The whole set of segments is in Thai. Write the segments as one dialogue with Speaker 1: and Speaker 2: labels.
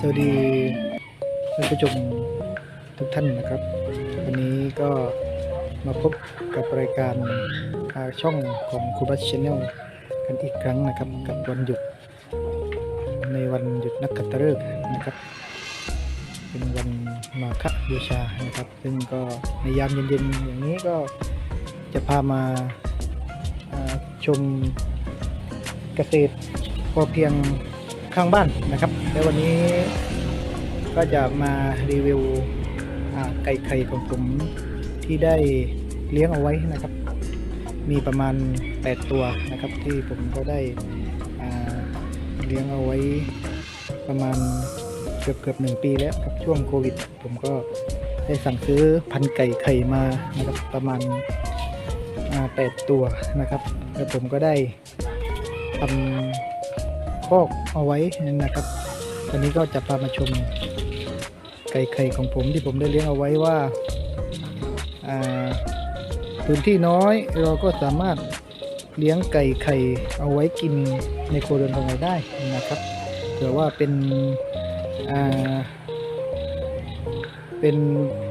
Speaker 1: สวัสดีท่านผู้ชมทุกท่านนะครับ วันนี้ก็มาพบกับรายการาช่องของครูบัสชแนลกันอีกครั้งนะครับ กับวันหยุด ในวันหยุดนักขัตฤกษ์นะครับ เป็นวันมาฆบูชานะครับ ซึ่งก็ในยามเย็นๆอย่างนี้ก็จะพามาาชมเกษตรพอเพียง ข้างบ้านนะครับแล้ววันนี้ก็จะมารีวิวไก่ไข่ของผมที่ได้เลี้ยงเอาไว้นะครับ มีประมาณ 8 ตัวนะครับ ที่ผมก็ได้เลี้ยงเอาไว้ประมาณเกือบเกือบหนึ่งปีแล้วครับช่วงโควิด ผมก็ได้สั่งซื้อพันไก่ไข่มานะครับประมาณแปดตัวนะครับ แล้วผมก็ได้ทำ คอกเอาไว้นะครับวันนี้ก็จะพามาชมไก่ไข่ของผมที่ผมได้เลี้ยงเอาไว้ว่าพื้นที่น้อยเราก็สามารถเลี้ยงไก่ไข่เอาไว้กินในครัวเรือนของเราได้นะครับเผื่อว่าเป็นเป็น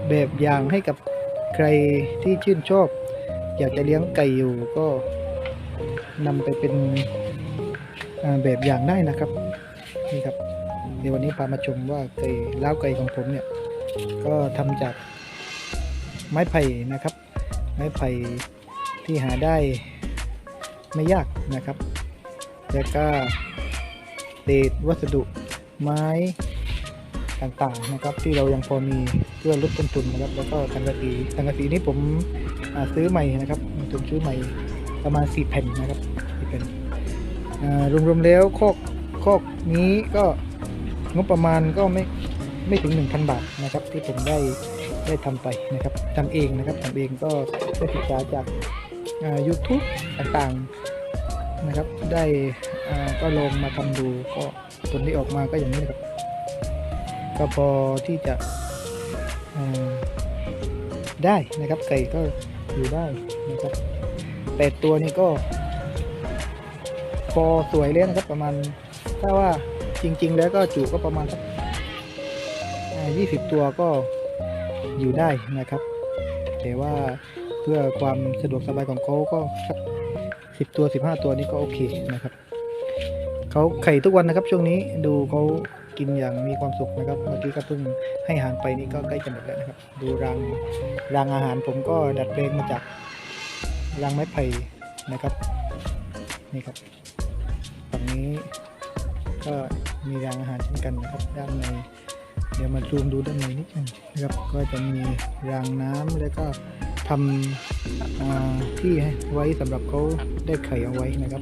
Speaker 1: แบบอย่างให้กับใครที่ชื่นชอบ อยากจะเลี้ยงไก่อยู่ก็นำไปเป็น แบบอย่างได้นะครับนี่ครับเดี๋ยววันนี้พามาชมว่าไก่ล้าวไก่ของผมเนี่ยก็ทำจากไม้ไผ่นะครับ ไม้ไผ่ที่หาได้ไม่ยากนะครับแล้วก็เศษวัสดุไม้ต่างๆนะครับที่เรายังพอมีเพื่อลดต้นทุนนะครับ แล้วก็สังกะสีสังกะสีนี้ผมซื้อใหม่นะครับผมซื้อใหม่ประมาณ 4 แผ่นนะครับ4แผ่น รวมๆแล้วคอกคอกนี้ก็งบประมาณก็ไม่ไม่ถึง 1,000 บาทนะครับ ที่ผมได้ได้ทำไปนะครับทำเองนะครับทำเองก็ได้ศึกษาจากอ่า YouTube ต่างๆนะครับ ได้ก็ลองมาทำดูก็ผลที่ออกมาก็อย่างนี้นะครับ ก็พอที่จะได้นะครับไก่ก็อยู่ได้นะครับแปดตัวนี้ก็ พอสวยเลยนะครับประมาณ ถ้าว่าจริง ๆ แล้วก็จุก็ประมาณสักยี่สิบตัวก็อยู่ได้นะครับ แต่ว่าเพื่อความสะดวกสบายของเขาก็สักสิบตัวสิบห้าตัวนี้ก็โอเคนะครับเขาไข่ทุกวันนะครับ ช่วงนี้ดูเขากินอย่างมีความสุขนะครับ เมื่อกี้ก็เพิ่งให้อาหารไปนี่ก็ใกล้จะหมดแล้วนะครับ ดูรังรังอาหารผมก็ดัดแปลงมาจากรังไม้ไผ่นะครับ นี่ครับ นี้ก็มีรังอาหารเช่นกันนะครับด้านในเดี๋ยวมาซูมดูด้านในนิดนึงนะครับก็จะมีรางน้ำแล้วก็ทำที่ไว้สำหรับเขาได้ไข่เอาไว้นะครับ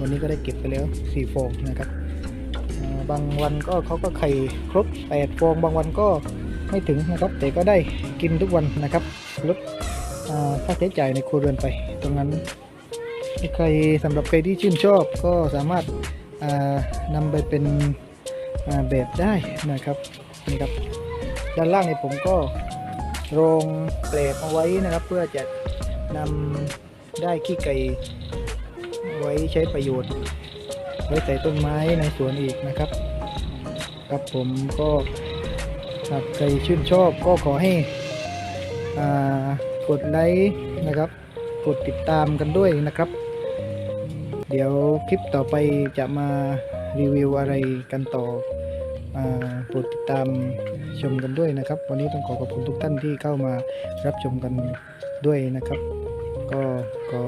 Speaker 1: วันนี้ก็ได้เก็บไปแล้ว4ฟองนะครับบางวันก็เขาก็ไข่ครบ8ฟองบางวันก็ไม่ถึงนะครับ แต่ก็ได้กินทุกวันนะครับลดค่าใช้จ่ายในครัวเรือนไป ตรงนั้น ใครสำหรับใครที่ชื่นชอบก็สามารถนำไปเป็นแบบได้นะครับนี่ครับด้านล่างเนี่ยผมก็โรงเปลกเอาไว้นะครับ เพื่อจะนำได้ขี้ไก่ไว้ใช้ประโยชน์ไว้ใส่ต้นไม้ในสวนอีกนะครับครับผมก็หากใครชื่นชอบก็ขอให้กดไลค์นะครับ กดติดตามกันด้วยนะครับ เดี๋ยวคลิปต่อไปจะมารีวิวอะไรกันต่อโปรดติดตามชมกันด้วยนะครับ วันนี้ต้องขอขอบคุณทุกท่านที่เข้ามารับชมกันด้วยนะครับ ก็ขอ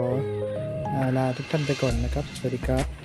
Speaker 1: ลาทุกท่านไปก่อนนะครับ สวัสดีครับ